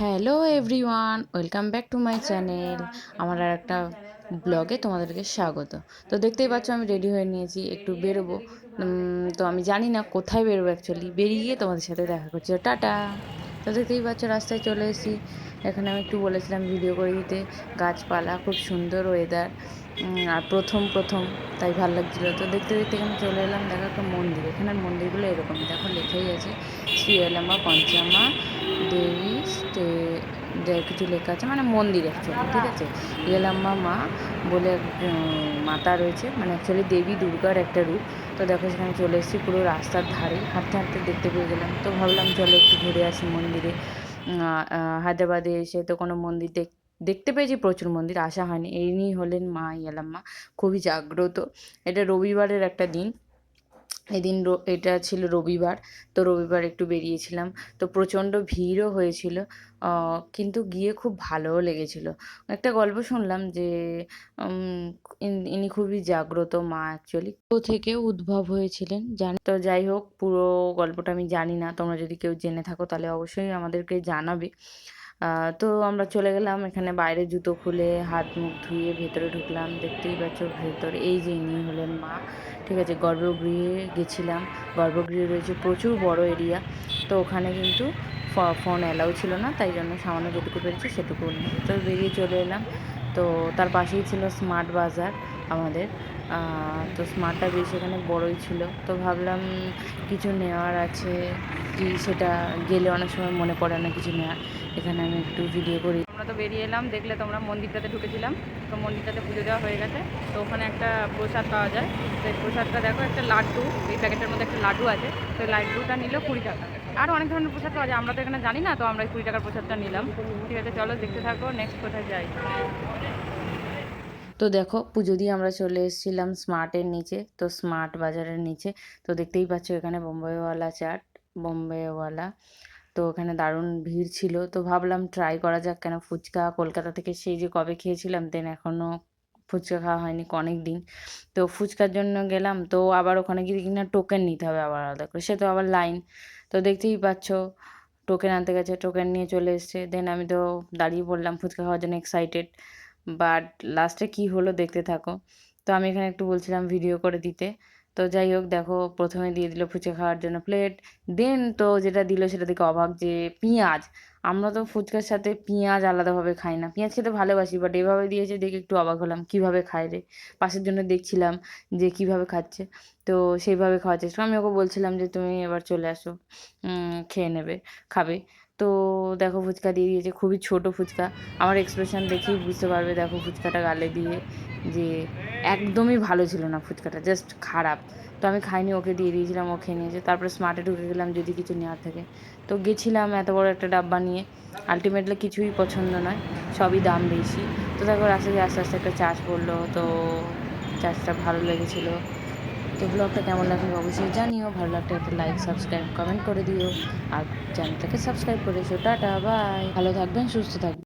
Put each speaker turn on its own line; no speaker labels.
Hello everyone, welcome back to my channel. আমার আর একটা ব্লগে তোমাদেরকে স্বাগত। তো দেখতেই পাচ্ছ আমি রেডি হয়ে নিয়েছি, একটু বেরোবো। তো আমি জানি না কোথায় বেরোবো অ্যাকচুয়ালি বেরিয়ে তোমাদের সাথে দেখা করছি। টাটা। তো দেখতেই পাচ্ছ রাস্তায় চলে এসেছি। এখানে আমি একটু বলেছিলাম ভিডিও করে দিতে, গাছপালা, খুব সুন্দর ওয়েদার আর প্রথম প্রথম। তাই ভালো লাগছিল। তো দেখতে দেখতে এখানে চলে এলাম। দেখো একটা মন্দির। এখানের মন্দিরগুলো এরকম দেখো লেখাই আছে শ্রী এলামা পঞ্চামা, দেবী, স্টে কিছু লেখা আছে। মানে মন্দির অ্যাকচুয়ালি ঠিক আছে? ইয়েলাম্মা মা বলে মাতা রয়েছে। মানে অ্যাকচুয়ালি দেবী দুর্গার একটা রূপ। তো দেখো সেখানে চলে এসেছি পুরো রাস্তার ধারে। হাঁটতে হাঁটতে দেখতে পেয়ে গেলাম। তো ভাবলাম চলো একটু ঘুরে আসি মন্দিরে। হায়দ্রাবাদে এসে তো কোনো মন্দির দেখ দেখতে পেয়েছি প্রচুর মন্দির আসা হয়নি। এই ইনি হলেন মা ইয়ালাম্মা, খুবই জাগ্রত। এটা রবিবারের একটা দিন। এদিন এটা ছিল রবিবার, তো রবিবার একটু বেরিয়েছিলাম। তো প্রচণ্ড ভিড়ও হয়েছিল কিন্তু গিয়ে খুব ভালোও লেগেছিল। একটা গল্প শুনলাম যে ইন- খুবই জাগ্রত মা অ্যাকচুয়ালি ও থেকে উদ্ভব হয়েছিলেন, জানি, তো যাই হোক, পুরো গল্পটা আমি জানি না। তোমরা যদি কেউ জেনে থাকো, তাহলে অবশ্যই আমাদেরকে জানাবে। তো আমরা চলে গেলাম এখানে বাইরে জুতো খুলে, হাত মুখ ধুয়ে ভেতরে ঢুকলাম। দেখতেই পাচ্ছ ভেতরে এই যে ইনি হলেন মা। ঠিক আছে, গর্ভগৃহে গেছিলাম। গর্ভগৃহে রয়েছে প্রচুর বড় এরিয়া। তো ওখানে কিন্তু ফোন অ্যালাউ ছিল না, তাই জন্য সামান্য যেটুকু পেরেছি সেটুকু তো বেরিয়ে চলে এলাম। তো তার পাশেই ছিল স্মার্ট বাজার। আমাদের। তো স্মার্টটা বেশ এখানে বড়ই ছিল। তো ভাবলাম কিছু নেওয়ার আছে কি সেটা গেলে অনেক সময় মনে পড়ে না কিছু নেওয়ার। এখানে আমি একটু ভিডিও করি।
আমরা তো বেরিয়ে এলাম, দেখলে তোমরা মন্দিরটাতে ঢুকেছিলাম। তো মন্দিরটাতে পুজো দেওয়া হয়ে গেছে। তো ওখানে একটা প্রসাদ পাওয়া যায়। তো এই প্রসাদটা দেখো, একটা লাড্ডু। এই প্যাকেটের মধ্যে একটা লাড্ডু আছে। তো লাড্ডুটা নিল কুড়ি টাকা। আরও অনেক ধরনের প্রসাদ পাওয়া যায়। আমরা তো এখানে জানি না, তো আমরা কুড়ি টাকার প্রসাদটা নিলাম। ঠিক আছে, চলো দেখতে থাকো নেক্সট কোথায় যাই।
তো দেখো পুজো দিয়ে আমরা চলে এসেছিলাম স্মার্টের নিচে, তো স্মার্ট বাজারের নিচে। তো দেখতেই পাচ্ছ এখানে বোম্বাইওয়ালা চাট বোম্বেওয়ালা তো ওখানে দারুণ ভিড় ছিল। তো ভাবলাম ট্রাই করা যাক কেন ফুচকা কলকাতা থেকে সেই যে কবে খেয়েছিলাম দেন এখনও ফুচকা খাওয়া হয়নি অনেক দিন। তো ফুচকার জন্য গেলাম, তো আবার ওখানে গিয়ে কিনা টোকেন নিতে হবে আবার আলাদা করে। সে তো আবার লাইন তো দেখতেই পাচ্ছ টোকেন আনতে গেছে টোকেন নিয়ে চলে এসছে। দেন আমি তো দাঁড়িয়ে পড়লাম ফুচকা খাওয়ার জন্য এক্সাইটেড বাট লাস্টে কি হলো দেখতে থাকো। তো আমি এখানে একটু বলছিলাম ভিডিও করে দিতে। তো যাই হোক, দেখো, প্রথমে দিয়ে দিল ফুচকা খাওয়ার জন্য প্লেট দেন তো যেটা দিল সেটা দেখে অবাক যে পেঁয়াজ। আমরা তো ফুচকার সাথে পেঁয়াজ আলাদাভাবে খাই না। পেঁয়াজ খেতে ভালোবাসি বাট এভাবে দিয়েছে দেখে একটু অবাক হলাম, কীভাবে খায় রে? পাশের জন্য দেখছিলাম যে কীভাবে খাচ্ছে। তো সেইভাবে খাওয়ার চেষ্টা। আমি ওকে বলছিলাম যে, তুমি এবার চলে আসো খেয়ে নেবে, খাবে। তো দেখো ফুচকা দিয়ে দিয়েছে, খুবই ছোট ফুচকা। আমার এক্সপ্রেশন দেখেই বুঝতে পারবে দেখো ফুচকাটা গালে দিয়ে যে একদমই ভালো ছিল না ফুচকাটা জাস্ট খারাপ। তো আমি খাইনি, ওকে দিয়ে দিয়েছিলাম, ও খেয়ে নিয়েছে। তারপরে স্মার্টে ঢুকে গেলাম যদি কিছু নেওয়ার থাকে। তো গেছিলাম এত বড় একটা ডাব্বা নিয়ে। আলটিমেটলি কিছুই পছন্দ নয়, সবই দাম বেশি। তো তারপর আস্তে আস্তে আস্তে আস্তে একটা চার্জ পড়ল, তো চার্জটা ভালো লেগেছিলো। তো ব্লগটা কেমন লাগল অবশ্যই জানিও। ভালো লাগলে একটা লাইক সাবস্ক্রাইব কমেন্ট করে দিও। আর চ্যানেলটাকে সাবস্ক্রাইব করে দিও টাটা বাই ভালো থাকবেন, সুস্থ থাকবেন।